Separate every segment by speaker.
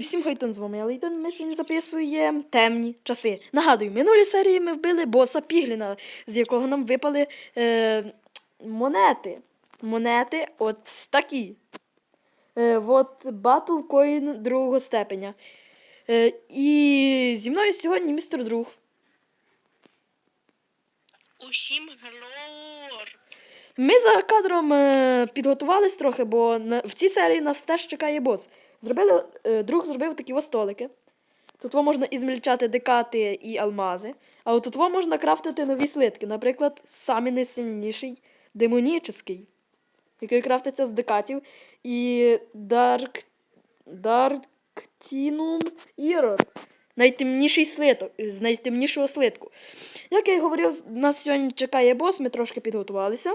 Speaker 1: Всім хайтон з вами, я Лейтон, ми сьогодні записуємо темні часи. Нагадую, минулі серії ми вбили боса Пігліна, з якого нам випали е, монети. Монети от такі. Е, от Battle Coin другого степеня. Е, і зі мною сьогодні містер друг.
Speaker 2: Усім глор.
Speaker 1: Ми за кадром е, підготувались трохи, бо на, в цій серії нас теж чекає бос. Зробили, е, друг зробив такі ось столики. Тут можна ізмельчати декати і алмази. А от тут можна крафтити нові слитки. Наприклад, самий найсильніший демонічний, який крафтиться з декатів. І Дарк... Дарктінум Ірор. Найтемніший слиток, з найтемнішого слитку. Як я й говорив, нас сьогодні чекає бос, ми трошки підготувалися.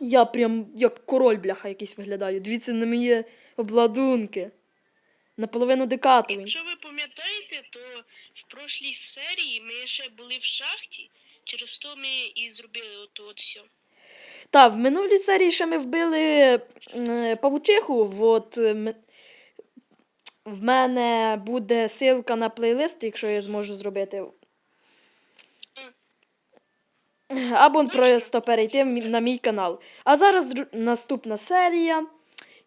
Speaker 1: Я прям як король, бляха, якийсь виглядаю. Дивіться на мої обладунки. Наполовину декатовий.
Speaker 2: Якщо ви пам'ятаєте, то в прошлій серії ми ще були в шахті, через то ми і зробили от от все.
Speaker 1: Та, в минулій серії ще ми вбили е, павучиху. От, е, в мене буде ссылка на плейлист, якщо я зможу зробити. Або просто перейти на мій канал. А зараз наступна серія.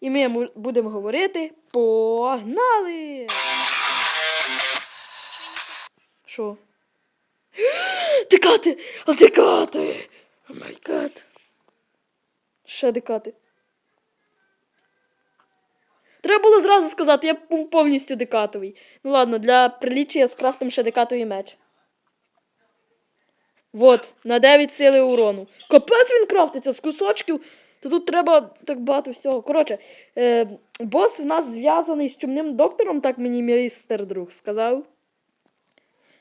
Speaker 1: І ми будемо говорити. Погнали! Що? Декати! А декати! О май гад. Ще декати. Треба було зразу сказати, я був повністю декатовий. Ну ладно, для приліччя я скрафтим ще декатовий меч. Вот, на 9 сили урону. Капець він крафтиться з кусочків. То тут треба так багато всього. Коротше, е, бос в нас зв'язаний з чумним доктором, так мені містер друг сказав.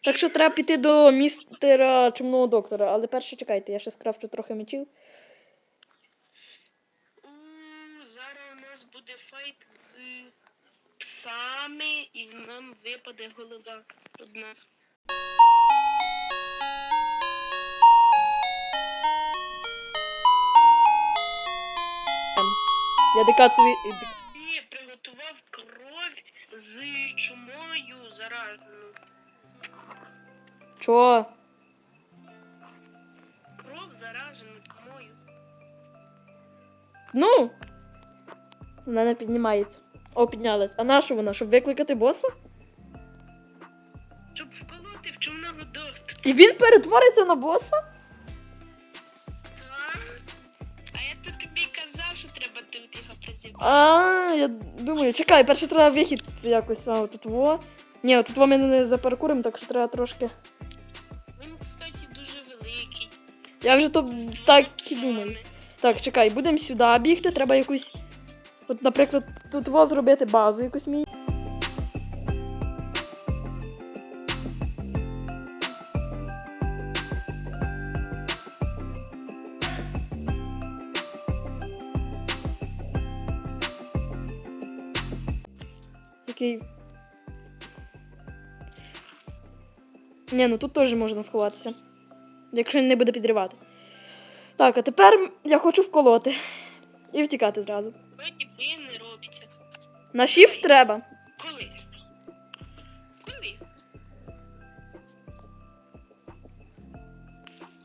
Speaker 1: Так що треба піти до містера чумного доктора. Але перше чекайте, я ще скрафчу трохи мечів.
Speaker 2: Зараз у нас буде файт з псами, і в нам випаде голова одна.
Speaker 1: Я декацовий.
Speaker 2: І приготував кров з чумою зараженою.
Speaker 1: Чого?
Speaker 2: Кров заражену чумою.
Speaker 1: Ну. Вона не піднімається. О, піднялась. А на що вона? Щоб викликати боса?
Speaker 2: Щоб вколоти в чумного доктора.
Speaker 1: І він перетвориться на боса?
Speaker 2: А, я
Speaker 1: думаю, чекай, перше треба вихід якось. А, тут во. Ні, тут во ми не запаркуримо, так що треба трошки.
Speaker 2: Він, кстати, дуже великий.
Speaker 1: Я вже то так і думаю. Так, чекай, будемо сюди бігти, треба якусь. От, наприклад, тут во зробити базу якусь мій. Ні, ну тут теж можна сховатися. Якщо він не буде підривати. Так, а тепер я хочу вколоти. І втікати зразу.
Speaker 2: Не робиться.
Speaker 1: На shift треба.
Speaker 2: Коли? Коли?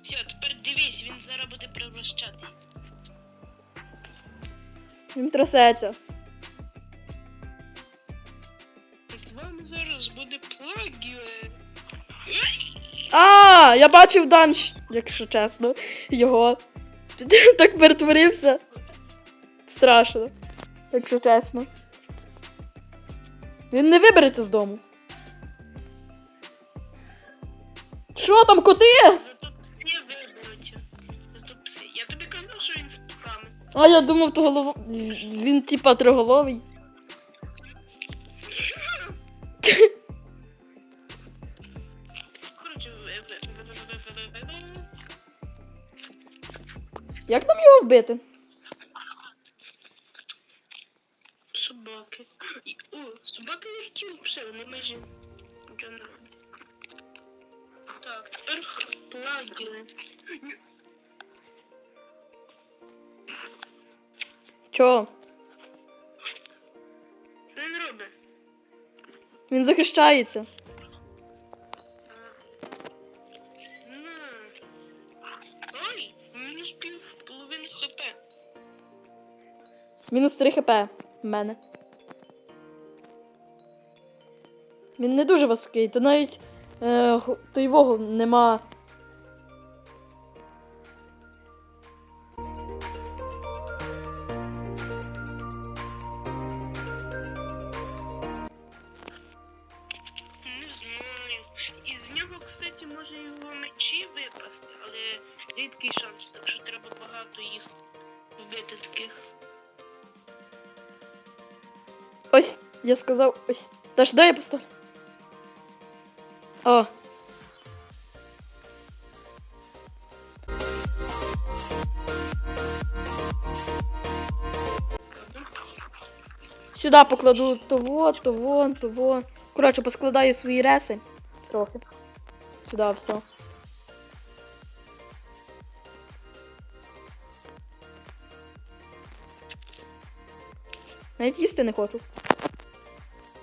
Speaker 2: Все, тепер дивись, він зараз буде превращатись.
Speaker 1: Він трясеться.
Speaker 2: З вами зараз буде плагіо.
Speaker 1: А, я бачив данж, якщо чесно. Його. Так перетворився. Страшно. Якщо чесно. Він не вибереться з дому. Що там, коти?
Speaker 2: Зато пси виберуться. Зато пси. Я тобі казав, що він з псами.
Speaker 1: А я думав, то голов... він типа триголовий. Як нам його вбити?
Speaker 2: собаки. О, собаки легкі взагалі, вони майже нічого не роблять. Так, тепер плагіли.
Speaker 1: Чого?
Speaker 2: Що він робить?
Speaker 1: Він захищається.
Speaker 2: Мінус
Speaker 1: 3 хп в мене. Він не дуже високий, то навіть е, то його нема.
Speaker 2: Не знаю. Із нього, кстати, може його мечі випасти, але рідкий шанс, так що треба багато їх вбити таких.
Speaker 1: Ось, я сказав, ось. Та ж дай я поставлю. О. Сюди покладу того, того, того. Коротше, поскладаю свої реси. Трохи. Сюди все. Навіть їсти не хочу.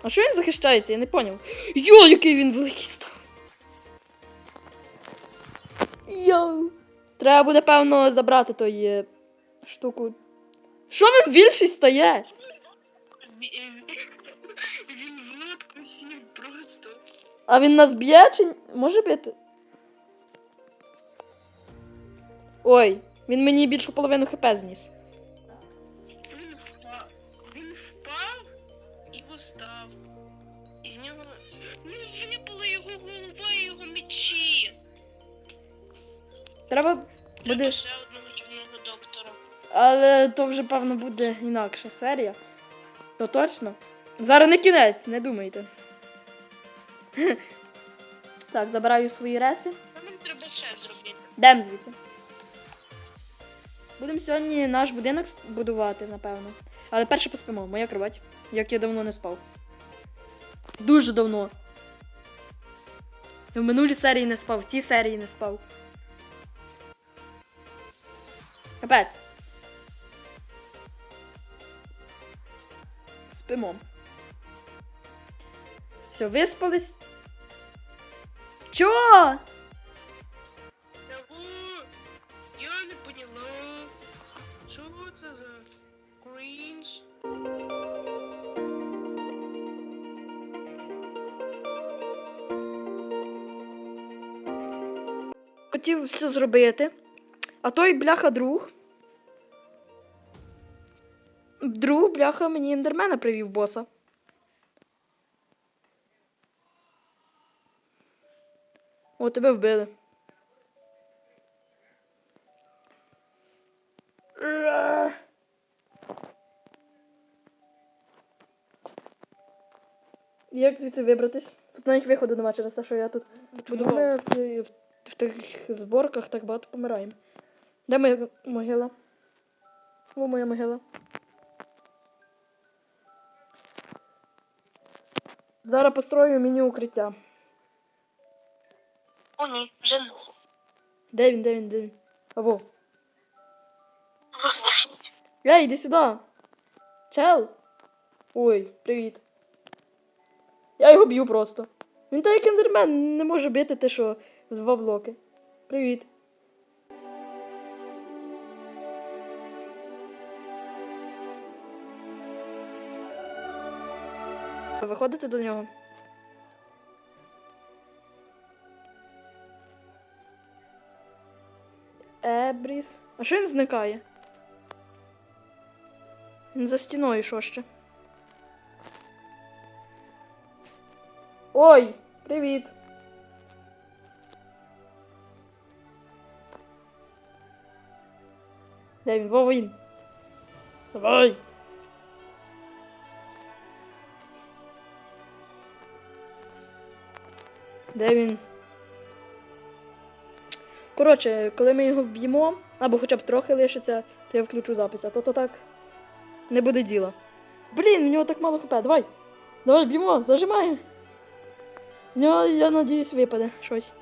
Speaker 1: А що він захищається? Я не поняв. Йо, який він великий став. Йоу. Треба буде, певно, забрати той е, штуку. Що він більший стає?
Speaker 2: Він в лодку сів просто.
Speaker 1: А він нас б'є чи може бити? Ой, він мені більшу половину хп зніс. Треба
Speaker 2: Треба
Speaker 1: буде.
Speaker 2: ще одного чорного доктора.
Speaker 1: Але то вже, певно, буде інакша серія. То точно. Зараз не кінець, не думайте. Так, забираю свої реси.
Speaker 2: А мені треба ще зробити.
Speaker 1: Йдемо звідси. Будемо сьогодні наш будинок с- будувати, напевно. Але перше поспимо, моя кровать. Як я давно не спав. Дуже давно. Я в минулій серії не спав, в цій серії не спав. Капець. Спимо. Все, виспались.
Speaker 2: Яго, я не поняла. Що це за крінж?
Speaker 1: хотів все зробити. А той бляха друг. Друг, бляха, мені ендермена привів боса. О, тебе вбили. Як звідси вибратись? Тут навіть виходу нема через те, що я тут буду ми в, в, в тих зборках так багато помираємо. Де моя могила? О, моя могила. Зараз построю мені укриття.
Speaker 2: О, ні, вже не.
Speaker 1: Де він, де він, де він? Аво. Ей, іди сюди. Чел. Ой, привіт. Я його б'ю просто. Він так як ендермен не може бити те, що в два блоки. Привіт. Виходите до нього? Ебріс. А що він зникає? Він за стіною що ще? Ой, привіт. Де він? Во він. Давай. Де він? Коротше, коли ми його вб'ємо, або хоча б трохи лишиться, то я включу запис, а то то так не буде діла. Блін, в нього так мало хп, давай. Давай б'ємо, зажимай. З нього, я надіюсь, випаде щось.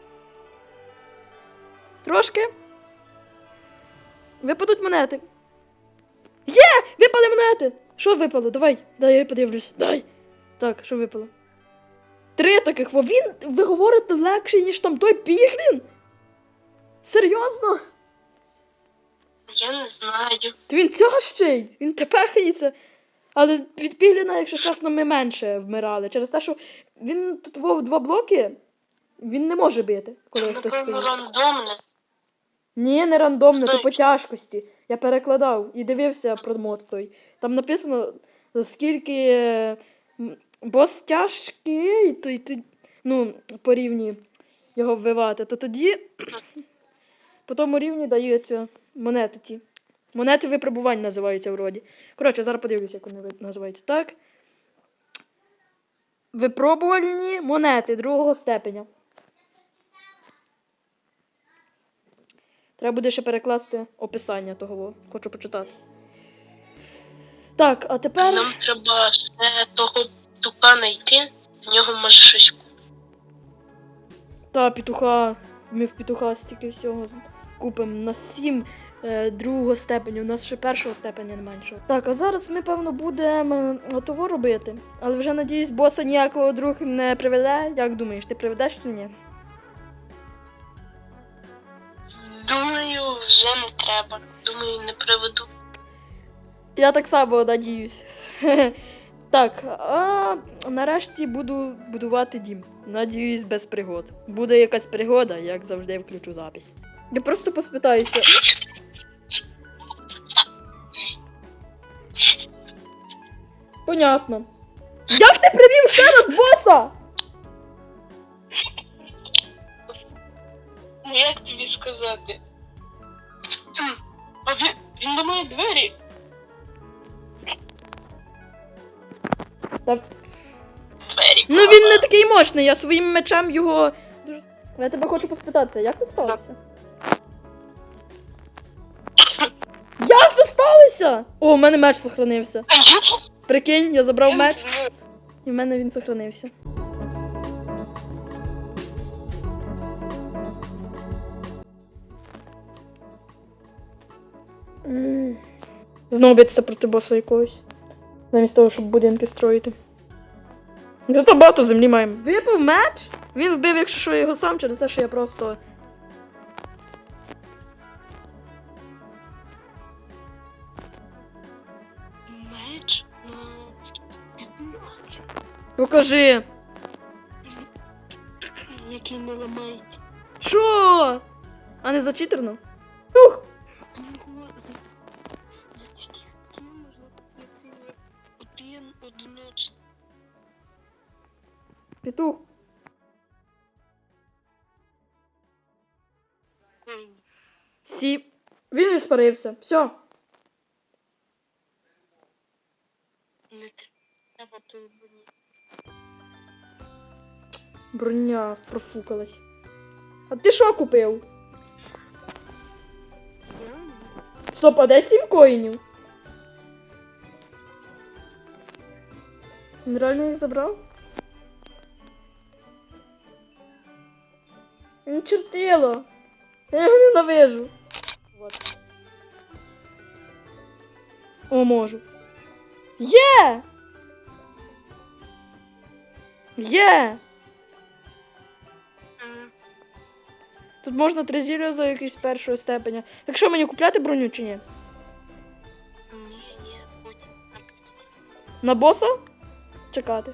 Speaker 1: Трошки. Випадуть монети. Є! Випали монети! Що випало? Давай, дай я подивлюсь. Дай. Так, що випало? Три таких. Во він, ви говорите, легший, ніж там той Піглін? Серйозно?
Speaker 2: Я не знаю.
Speaker 1: То він цього ще й. Він тепехається. Але від Пігліна, якщо чесно, ми менше вмирали. Через те, що він тут вов два блоки, він не може бити, коли хтось стоїть.
Speaker 2: рандомне.
Speaker 1: Ні, не рандомно, то по тяжкості. Я перекладав і дивився про мод той. Там написано, скільки бос тяжкий, то, й то, ну, по рівні його вбивати, то тоді по тому рівні даються монети ті. Монети випробувань називаються вроді. Коротше, зараз подивлюся, як вони називаються. Так. Випробувальні монети другого степеня. Треба буде ще перекласти описання того. Хочу почитати. Так, а тепер.
Speaker 2: Нам треба ще того тука знайти, в нього може щось купити.
Speaker 1: Та, петуха. Ми в петуха стільки всього купимо на 7 е, другого степеня. У нас ще першого степеня не менше. Так, а зараз ми, певно, будемо е, того робити. Але вже надіюсь, боса ніякого друг не приведе. Як думаєш, ти приведеш чи ні?
Speaker 2: Думаю, вже не треба. Думаю, не приведу.
Speaker 1: Я так само надіюсь. Так, а нарешті буду будувати дім. Надіюсь, без пригод. Буде якась пригода, як завжди включу запись. Я просто поспитаюся. Понятно. Як ти привів ще раз боса?
Speaker 2: Ну як тобі сказати? А він, він ламає двері.
Speaker 1: Так. Ну він не такий мощний, я своїм мечем його. Дуже... Я тебе хочу поспитатися, як то сталося? Як то сталося? О, у мене меч сохранився. Прикинь, я забрав меч, і в мене він сохранився. Знову битися проти боса якогось. Замість того, щоб будинки строїти. Зато багато землі маємо. Випав меч? Він вбив, якщо що, його сам через те, що я просто.
Speaker 2: Меч? Ну, 15.
Speaker 1: Покажи.
Speaker 2: Який не ламають.
Speaker 1: Що? А не зачитерно? Він. Все. Броня профукалась. А ти що купив? Стоп, а де сім коїнів? Він реально їх забрав? Він чертило. Я його ненавижу. О, можу. Є! Є! Тут можна три зілля за якийсь першого степеня. Так що мені купляти броню чи ні?
Speaker 2: Ні, ні.
Speaker 1: На боса? Чекати.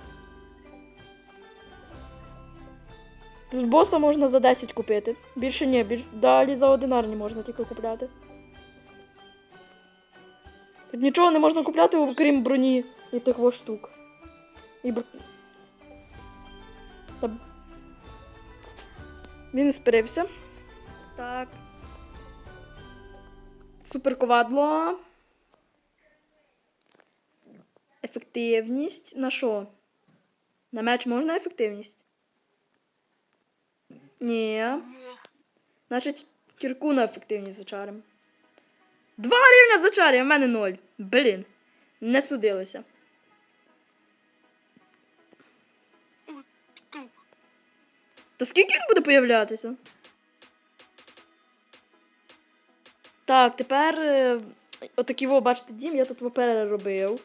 Speaker 1: Тут боса можна за 10 купити. Більше ні, більш... далі за одинарні можна тільки купляти. Тут нічого не можна купляти, окрім броні і тих во штук. І бр... Та... Він спирився. Так. Суперковадло. Ефективність. На що? На меч можна ефективність? Ні. Значить, кірку на ефективність зачарим. Два рівня зачарів, а в мене ноль. Блін. Не судилося. Та скільки він буде появлятися? Так, тепер е, отакий, во, бачите, дім, я тут переробив.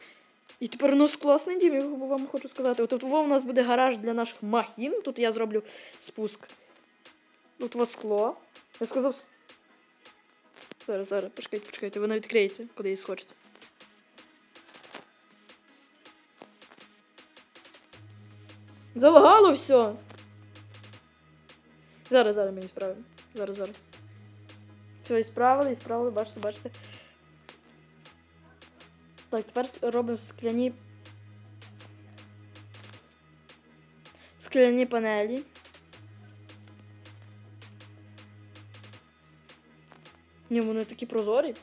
Speaker 1: І тепер у нас класний дім, я вам хочу сказати. От во у нас буде гараж для наших махін. Тут я зроблю спуск. Тут во скло. Я сказав. Зараз, зараз, почекайте, почекайте, вона відкриється, куди їй схочеться. Залагало все. Зараз, зараз ми її справимо. Зараз, зараз. Все, і справили, і справили, бачите, бачите. Так, тепер робимо скляні. Скляні панелі. Ні, вони такі прозорі.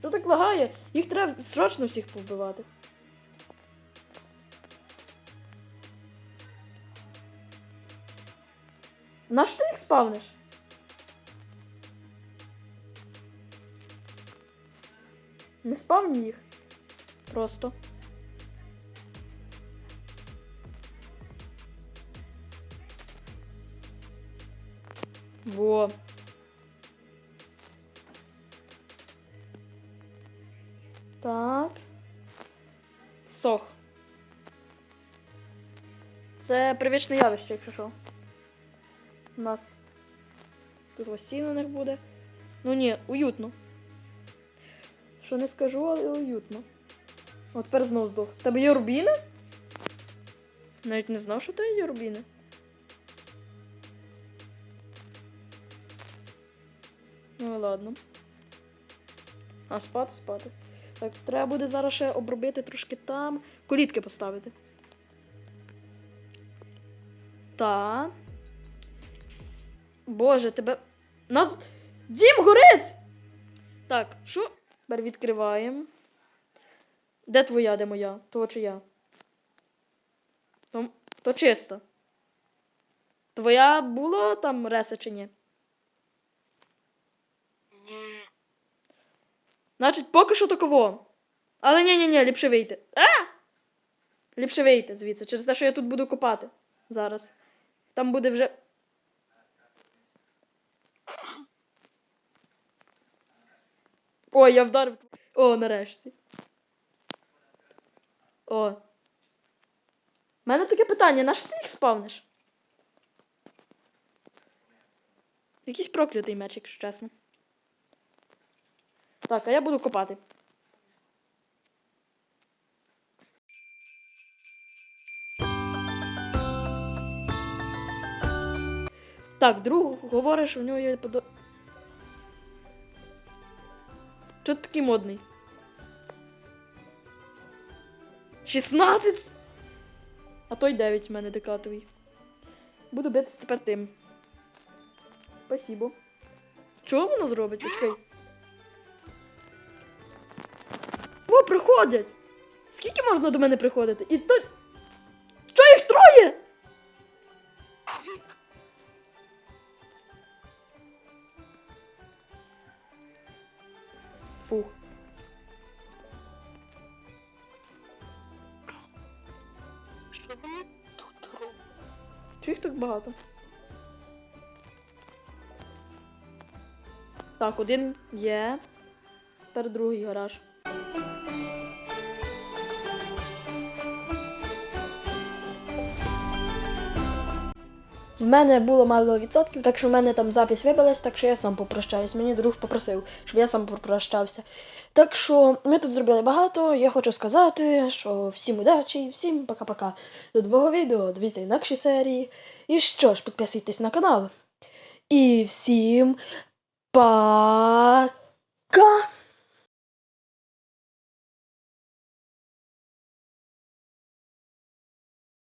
Speaker 1: Що так лагає? Їх треба срочно всіх повбивати. На що ти їх спавниш? Не спавні їх. Просто. Во. Так. Сох. Це привичне явище, якщо що. У нас тут ось сіно у них буде. Ну ні, уютно. Що не скажу, але уютно. От тепер знов здох. Тебе є рубіни? Навіть не знав, що тебе є рубіни. Ну ладно. А, спати, спати. Так, треба буде зараз ще обробити трошки там. Колітки поставити. Та. Боже, тебе. Нас. Дім горець! Так, що? Тепер відкриваємо. Де твоя, де моя? Того чи я? То, то чисто. Твоя була там реса чи? Ні. Значить, поки що таково. Але ні, ні, ні, ліпше вийти. А! Ліпше вийти звідси, через те, що я тут буду копати зараз. Там буде вже. Ой, я вдарив. О, нарешті. О. У мене таке питання: на що ти їх спавниш? Якийсь проклятий меч, якщо чесно. Так, а я буду копати. Так, друг говорить, що в нього є подо. Чого ти такий модний? 16! А той 9 в мене декатовий. Буду битися тепер тим. Спасибо. Чого воно зробиться? Чекай. О, приходять! Скільки можна до мене приходити? І то. Що їх троє? Фух.
Speaker 2: Що вони тут?
Speaker 1: Чого їх так багато? Так, один є. Тепер другий гараж. В мене було мало відсотків, так що в мене там запись вибилась, так що я сам попрощаюсь. Мені друг попросив, щоб я сам попрощався. Так що ми тут зробили багато. Я хочу сказати, що всім удачі, всім пока-пока. До нового відео, дивіться інакші серії. І що ж, підписуйтесь на канал. І всім пока!